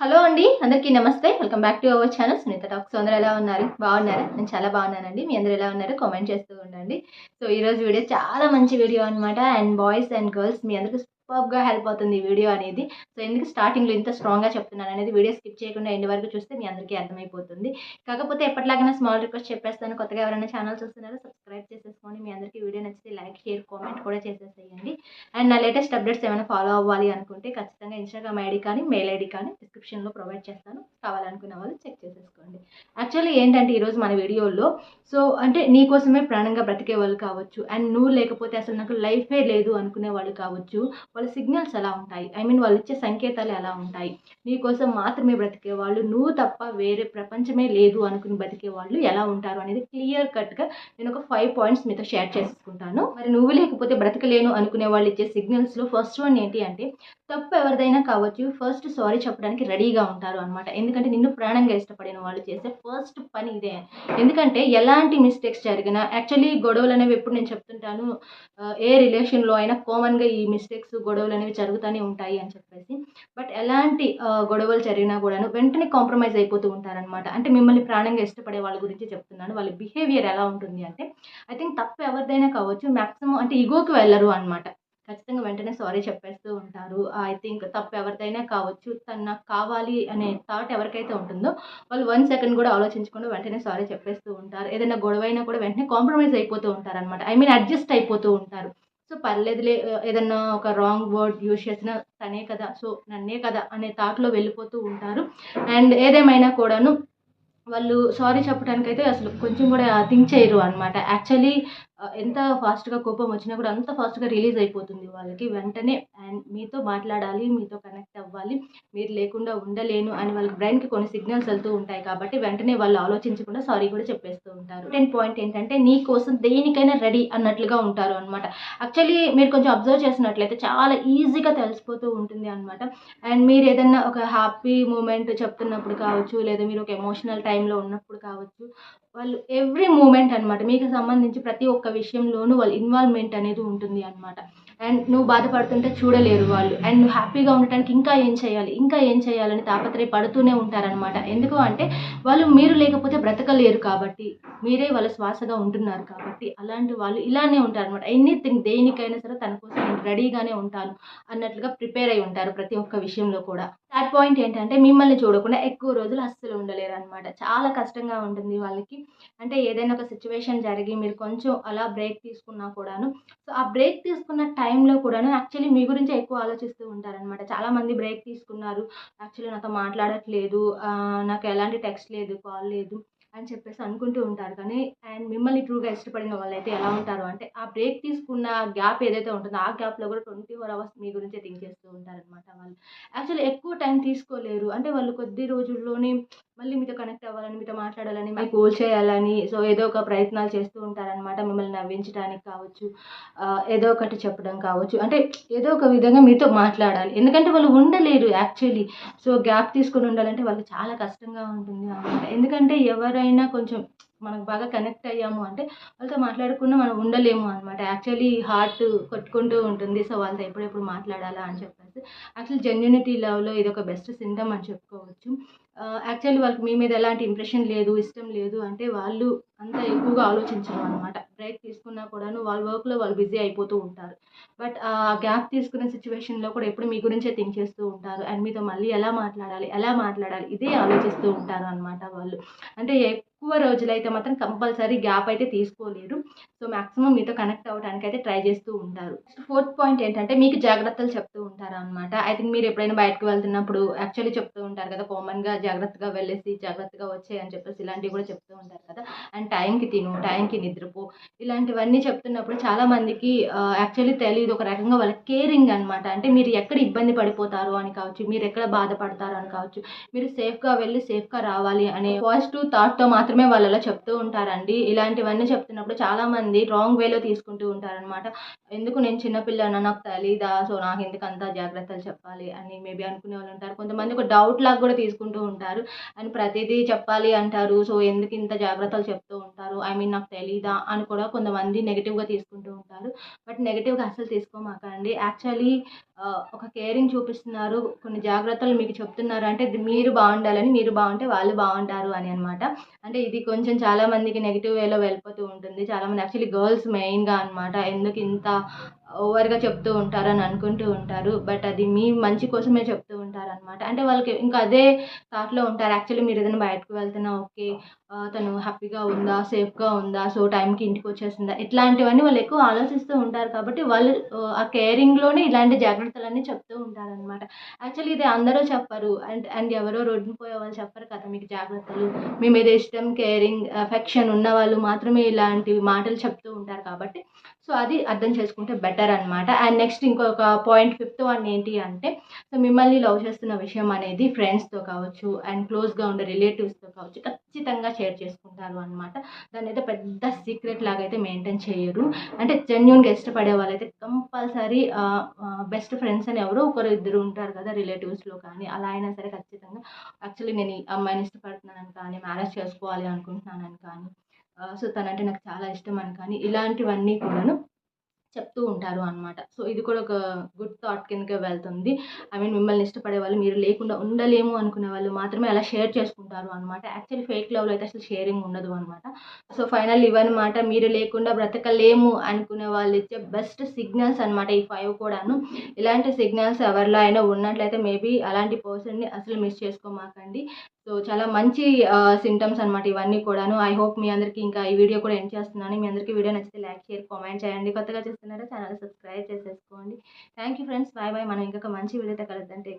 Hello అండి అందరికీ నమస్తే. Welcome back to our channel Sunita talks అందరూ ఎలా ఉన్నారు? బాగున్నారా? నేను చాలా బాగున్నానండి. మీ అందరూ ఎలా ఉన్నారు? కామెంట్ చేస్తూ ఉండండి. సో ఈరోజు వీడియో చాలా మంచి వీడియో అనమాట అండ్ బాయ్స్ అండ్ గర్ల్స్ మీ అందరికీ సూపర్గా హెల్ప్ అవుతుంది ఈ వీడియో అనేది. సో ఎందుకు స్టార్టింగ్లో ఇంత స్ట్రాంగ్గా చెప్తున్నాను అనేది వీడియో స్కిప్ చేయకుండా ఎండ్ వరకు చూస్తే మీ అందరికీ అర్థమైపోతుంది. కాకపోతే ఎప్పటిలాగైనా స్మాల్ రిక్వెస్ట్ చెప్పేస్తాను. కొత్తగా ఎవరైనా ఛానల్ చూస్తున్నారో సబ్స్క్రైబ్ చేసేసుకోండి. మీ అందరికీ వీడియో నచ్చితే లైక్ షేర్ కామెంట్ కూడా చేసేసేయండి. అండ్ నా లేటెస్ట్ అప్డేట్స్ ఏమైనా ఫాలో అవ్వాలి అనుకుంటే ఖచ్చితంగా ఇన్స్టాగ్రామ్ ఐడి కానీ మెయిల్ ఐడి కానీ డిస్క్రిప్షన్లో ప్రొవైడ్ చేస్తాను. కావాలనుకున్న వాళ్ళు చెక్ చేసేసుకోండి. యాక్చువల్లీ ఏంటంటే ఈరోజు మన వీడియోలో సో అంటే నీ కోసమే ప్రాణంగా బ్రతికే వాళ్ళు కావచ్చు అండ్ నువ్వు లేకపోతే అసలు నాకు లైఫే లేదు అనుకునే వాళ్ళు కావచ్చు వాళ్ళ సిగ్నల్స్ ఎలా ఉంటాయి? ఐ మీన్ వాళ్ళు ఇచ్చే సంకేతాలు ఎలా ఉంటాయి? నీ కోసం మాత్రమే బ్రతికే వాళ్ళు నువ్వు తప్ప వేరే ప్రపంచమే లేదు అనుకుని బ్రతికే వాళ్ళు ఎలా ఉంటారు అనేది క్లియర్ కట్గా నేను ఒక ఫైవ్ పాయింట్స్ మీతో షేర్ చేసుకుంటాను మరి నువ్వు లేకపోతే బ్రతకలేను అనుకునే వాళ్ళు ఇచ్చే సిగ్నల్స్లో ఫస్ట్ వన్ ఏంటి అంటే తప్పు ఎవరిదైనా కావచ్చు ఫస్ట్ సారీ చెప్పడానికి రెడీగా ఉంటారు అనమాట ఎందుకంటే నిన్ను ప్రాణంగా ఇష్టపడిన వాళ్ళు చేసే ఫస్ట్ పని ఇదే. ఎందుకంటే ఎలాంటి మిస్టేక్స్ జరిగినా యాక్చువల్లీ గొడవలు అనేవి ఎప్పుడు నేను చెప్తుంటాను ఏ రిలేషన్లో అయినా కామన్గా ఈ మిస్టేక్స్ గొడవలు అనేవి జరుగుతూనే ఉంటాయి అని చెప్పేసి. బట్ ఎలాంటి గొడవలు జరిగినా కూడాను వెంటనే కాంప్రమైజ్ అయిపోతూ ఉంటారనమాట అంటే మిమ్మల్ని ప్రాణంగా ఇష్టపడే వాళ్ళ గురించి చెప్తున్నాను. వాళ్ళ బిహేవియర్ ఎలా ఉంటుంది అంటే ఐ థింక్ తప్పు ఎవరిదైనా కావచ్చు మ్యాక్సిమం అంటే ఈగోకి వెళ్ళరు అనమాట ఖచ్చితంగా వెంటనే సారీ చెప్పేస్తూ ఉంటారు. ఐ థింక్ తప్పు ఎవరిదైనా కావచ్చు తను నాకు కావాలి అనే థాట్ ఎవరికైతే ఉంటుందో వాళ్ళు వన్ సెకండ్ కూడా ఆలోచించకుండా వెంటనే సారీ చెప్పేస్తూ ఉంటారు. ఏదైనా గొడవ అయినా కూడా వెంటనే కాంప్రమైజ్ అయిపోతూ ఉంటారు అనమాట ఐ మీన్ అడ్జస్ట్ అయిపోతూ ఉంటారు. సో పర్లేదులే ఏదన్నా ఒక రాంగ్ వర్డ్ యూజ్ చేసినా తనే కదా సో నన్నే కదా అనే థాట్లో వెళ్ళిపోతూ ఉంటారు. అండ్ ఏదేమైనా కూడాను వాళ్ళు సారీ చెప్పడానికైతే అసలు కొంచెం కూడా థింక్ చేయరు అనమాట యాక్చువల్లీ ఎంత ఫాస్ట్గా కోపం వచ్చినా కూడా అంత ఫాస్ట్గా రిలీజ్ అయిపోతుంది వాళ్ళకి వెంటనే. అండ్ మీతో మాట్లాడాలి మీతో కనెక్ట్ అవ్వాలి. మీరు లేకుండా ఉండలేను అని వాళ్ళకి బ్రెయిన్కి కొన్ని సిగ్నల్స్ వెళ్తూ ఉంటాయి కాబట్టి వెంటనే వాళ్ళు ఆలోచించకుండా సారీ కూడా చెప్పేస్తూ ఉంటారు. టెన్ పాయింట్ ఏంటంటే నీ కోసం దేనికైనా రెడీ అన్నట్లుగా ఉంటారు అనమాట యాక్చువల్లీ మీరు కొంచెం అబ్జర్వ్ చేసినట్లయితే చాలా ఈజీగా తెలిసిపోతూ ఉంటుంది అనమాట అండ్ మీరు ఏదైనా ఒక హ్యాపీ మూమెంట్ చెప్తున్నప్పుడు కావచ్చు లేదా మీరు ఒక ఎమోషనల్ టైంలో ఉన్నప్పుడు కావచ్చు వాళ్ళు ఎవ్రీ మూమెంట్ అనమాట మీకు సంబంధించి ప్రతి ఒక్క విషయంలోనూ వాళ్ళ ఇన్వాల్వ్మెంట్ అనేది ఉంటుంది అనమాట అండ్ నువ్వు బాధపడుతుంటే చూడలేరు వాళ్ళు. అండ్ నువ్వు హ్యాపీగా ఉండటానికి ఇంకా ఏం చేయాలి? ఇంకా ఏం చేయాలని తాపత్రయ పడుతూనే ఉంటారనమాట ఎందుకు అంటే వాళ్ళు మీరు లేకపోతే బ్రతకలేరు కాబట్టి మీరే వాళ్ళ శ్వాసగా ఉంటున్నారు కాబట్టి అలాంటి వాళ్ళు ఇలానే ఉంటారు అనమాట ఎనీథింగ్ దేనికైనా సరే తన కోసం నేను రెడీగానే ఉంటాను అన్నట్లుగా ప్రిపేర్ అయి ఉంటారు ప్రతి ఒక్క విషయంలో కూడా. పాయింట్ ఏంటంటే మిమ్మల్ని చూడకుండా ఎక్కువ రోజులు అస్సలు ఉండలేరు అనమాట చాలా కష్టంగా ఉంటుంది వాళ్ళకి. అంటే ఏదైనా ఒక సిచ్యువేషన్ జరిగి మీరు కొంచెం అలా బ్రేక్ తీసుకున్నా కూడాను. సో ఆ బ్రేక్ తీసుకున్న టైంలో కూడాను యాక్చువల్లీ మీ గురించి ఎక్కువ ఆలోచిస్తూ ఉంటారనమాట చాలామంది బ్రేక్ తీసుకున్నారు. యాక్చువల్లీ నాతో మాట్లాడట్లేదు. నాకు ఎలాంటి టెక్స్ట్ లేదు కాల్ లేదు. అని చెప్పేసి అనుకుంటూ ఉంటారు. కానీ అండ్ మిమ్మల్ని ట్రూగా ఇష్టపడిన వాళ్ళైతే ఎలా ఉంటారు? అంటే ఆ బ్రేక్ తీసుకున్న గ్యాప్ ఏదైతే ఉంటుందో ఆ గ్యాప్లో కూడా ట్వంటీ ఫోర్ అవర్స్ మీ గురించే థింక్ చేస్తూ ఉంటారనమాట వాళ్ళు. యాక్చువల్లీ ఎక్కువ టైం తీసుకోలేరు. అంటే వాళ్ళు కొద్ది రోజుల్లోనే మళ్ళీ మీతో కనెక్ట్ అవ్వాలని మీతో మాట్లాడాలని మీకు కూల్ చేయాలని సో ఏదో ఒక ప్రయత్నాలు చేస్తూ ఉంటారనమాట మిమ్మల్ని నవ్వించడానికి కావచ్చు ఏదో ఒకటి చెప్పడం కావచ్చు. అంటే ఏదో ఒక విధంగా మీతో మాట్లాడాలి. ఎందుకంటే వాళ్ళు ఉండలేరు యాక్చువల్లీ సో గ్యాప్ తీసుకొని ఉండాలంటే వాళ్ళకి చాలా కష్టంగా ఉంటుంది అనమాట ఎందుకంటే ఎవరైనా కొంచెం మనకు బాగా కనెక్ట్ అయ్యాము అంటే వాళ్ళతో మాట్లాడకుండా మనం ఉండలేము అనమాట యాక్చువల్లీ హార్ట్ కొట్టుకుంటూ ఉంటుంది. సో వాళ్ళతో ఎప్పుడెప్పుడు మాట్లాడాలా అని చెప్పేసి. యాక్చువల్లీ జెన్యునిటీ లవ్లో ఇది ఒక బెస్ట్ సింటమ్ అని చెప్పుకోవచ్చు. యాక్చువల్లీ వాళ్ళకి మీ మీద ఎలాంటి ఇంప్రెషన్ లేదు ఇష్టం లేదు అంటే వాళ్ళు అంత ఎక్కువగా ఆలోచించరు అనమాట బ్రేక్ తీసుకున్నా కూడాను వాళ్ళ వర్క్లో వాళ్ళు బిజీ అయిపోతూ ఉంటారు. బట్ ఆ గ్యాప్ తీసుకునే సిచ్యువేషన్లో కూడా ఎప్పుడు మీ గురించే థింక్ చేస్తూ ఉంటారు. అండ్ మీతో మళ్ళీ ఎలా మాట్లాడాలి ఎలా మాట్లాడాలి ఇదే ఆలోచిస్తూ ఉంటారు అనమాట వాళ్ళు. అంటే ఎక్కువ రోజులైతే మాత్రం కంపల్సరీ గ్యాప్ అయితే తీసుకోలేరు. సో మ్యాక్సిమం మీతో కనెక్ట్ అవ్వడానికి అయితే ట్రై చేస్తూ ఉంటారు. ఫోర్త్ పాయింట్ ఏంటంటే మీకు జాగ్రత్తలు చెప్తూ ఉంటారు అనమాట ఐ థింక్ మీరు ఎప్పుడైనా బయటకు వెళ్తున్నప్పుడు యాక్చువల్లీ చెప్తూ ఉంటారు కదా కామన్గా జాగ్రత్తగా వెళ్ళేసి జాగ్రత్తగా వచ్చాయి అని చెప్పేసి ఇలాంటివి కూడా చెప్తూ ఉంటారు కదా. అండ్ టైంకి తిను టైంకి నిద్రపో ఇలాంటివన్నీ చెప్తున్నప్పుడు చాలామందికి యాక్చువల్లీ తెలియదు ఒక రకంగా వాళ్ళ కేరింగ్ అనమాట అంటే మీరు ఎక్కడ ఇబ్బంది పడిపోతారు అని కావచ్చు మీరు ఎక్కడ బాధపడతారు అని కావచ్చు మీరు సేఫ్గా వెళ్ళి సేఫ్గా రావాలి అనే పాజిటివ్ థాట్తో మాత్రమే వాళ్ళు అలా చెప్తూ ఉంటారండి. ఇలాంటివన్నీ చెప్తున్నప్పుడు చాలామంది రాంగ్ వేలో తీసుకుంటూ ఉంటారనమాట ఎందుకు నేను చిన్నపిల్లన నాకు తెలీదా? సో నాకు ఎందుకు అంత జాగ్రత్తలు చెప్పాలి అని మేబీ అనుకునే వాళ్ళు ఉంటారు. కొంతమంది ఒక డౌట్ లాగా కూడా తీసుకుంటూ ఉంటారు. అండ్ ప్రతిదీ చెప్పాలి అంటారు. సో ఎందుకు ఇంత జాగ్రత్తలు చెప్తూ ఉంటారు? ఐ మీన్ నాకు తెలీదా? అని కూడా కొంతమంది నెగిటివ్గా తీసుకుంటూ ఉంటారు. బట్ నెగిటివ్గా అసలు తీసుకోమాకండి. యాక్చువల్లీ ఒక కేరింగ్ చూపిస్తున్నారు. కొన్ని జాగ్రత్తలు మీకు చెప్తున్నారు అంటే మీరు బాగుండాలని మీరు బాగుంటే వాళ్ళు బాగుంటారు అని అనమాట అంటే ఇది కొంచెం చాలా మందికి నెగిటివ్ వేలో వెళ్ళిపోతూ ఉంటుంది. చాలామంది యాక్చువల్లీ గర్ల్స్ మెయిన్గా అనమాట ఎందుకు ఇంత ఓవర్గా చెప్తూ ఉంటారు అని అనుకుంటూ ఉంటారు. బట్ అది మీ మంచి కోసమే చెప్తూ ఉంటారు అనమాట అంటే వాళ్ళకి ఇంకా అదే థాట్లో ఉంటారు. యాక్చువల్లీ మీరు ఏదైనా బయటకు వెళ్తున్నా ఓకే తను హ్యాపీగా ఉందా సేఫ్గా ఉందా సో టైంకి ఇంటికి వచ్చేసిందా ఇట్లాంటివన్నీ వాళ్ళు ఎక్కువ ఆలోచిస్తూ ఉంటారు కాబట్టి వాళ్ళు ఆ, కేరింగ్లోనే ఇలాంటి జాగ్రత్తలన్నీ చెప్తూ ఉంటారు అనమాట యాక్చువల్లీ ఇది అందరూ చెప్పరు. అండ్ అండ్ ఎవరో రోడ్డున పోయే వాళ్ళు చెప్పరు కదా మీకు జాగ్రత్తలు. మీ మీద ఇష్టం కేరింగ్ అఫెక్షన్ ఉన్న వాళ్ళు మాత్రమే ఇలాంటి మాటలు చెప్తూ ఉంటారు కాబట్టి సో అది అర్థం చేసుకుంటే బెటర్ అనమాట అండ్ నెక్స్ట్ ఇంకొక పాయింట్ ఫిఫ్త్ వన్ ఏంటి అంటే సో మిమ్మల్ని లవ్ చేస్తున్న విషయం అనేది ఫ్రెండ్స్తో కావచ్చు అండ్ క్లోజ్గా ఉండే రిలేటివ్స్తో కావచ్చు ఖచ్చితంగా షేర్ చేసుకుంటారు అనమాట దాని అయితే పెద్ద సీక్రెట్ లాగా అయితే మెయింటైన్ చేయరు. అంటే జెన్యున్గా ఇష్టపడే వాళ్ళైతే కంపల్సరీ బెస్ట్ ఫ్రెండ్స్ అని ఎవరో ఒకరు ఇద్దరు ఉంటారు కదా రిలేటివ్స్లో కానీ అలా అయినా సరే ఖచ్చితంగా యాక్చువల్లీ నేను ఈ అమ్మాయిని ఇష్టపడుతున్నానని కానీ మ్యారేజ్ చేసుకోవాలి అనుకుంటున్నానని కానీ సో తనంటే నాకు చాలా ఇష్టం అని కానీ ఇలాంటివన్నీ కూడాను చెప్తూ ఉంటారు అనమాట సో ఇది కూడా ఒక గుడ్ థాట్ కిందకే వెళ్తుంది. ఐ మీన్ మిమ్మల్ని ఇష్టపడే వాళ్ళు మీరు లేకుండా ఉండలేము అనుకునే వాళ్ళు మాత్రమే అలా షేర్ చేసుకుంటారు అనమాట యాక్చువల్లీ ఫేక్ లవ్లో అయితే అసలు షేరింగ్ ఉండదు అనమాట సో ఫైనల్ ఇవన్నమాట మీరు లేకుండా బ్రతకలేము అనుకునే వాళ్ళు ఇచ్చే బెస్ట్ సిగ్నల్స్ అనమాట ఈ ఫైవ్ కూడాను. ఇలాంటి సిగ్నల్స్ ఎవరిలో అయినా ఉన్నట్లయితే మేబీ అలాంటి పర్సన్ని అసలు మిస్ చేసుకోమాకండి. సో చాలా మంచి సింటమ్స్ అనమాట ఇవన్నీ కూడాను. ఐ హోప్ మీ అందరికీ ఇంకా ఈ వీడియో కూడా ఎండ్ చేస్తున్నాను. మీ అందరికీ వీడియో నచ్చితే లైక్ షేర్ కామెంట్ చేయండి. కొత్తగా చూస్తున్నారా? ఛానల్ సబ్స్క్రైబ్ చేసేసుకోండి. Thank you friends bye bye మనం ఇంకొక మంచి వీడియోతో కలుద్దాం. టేక్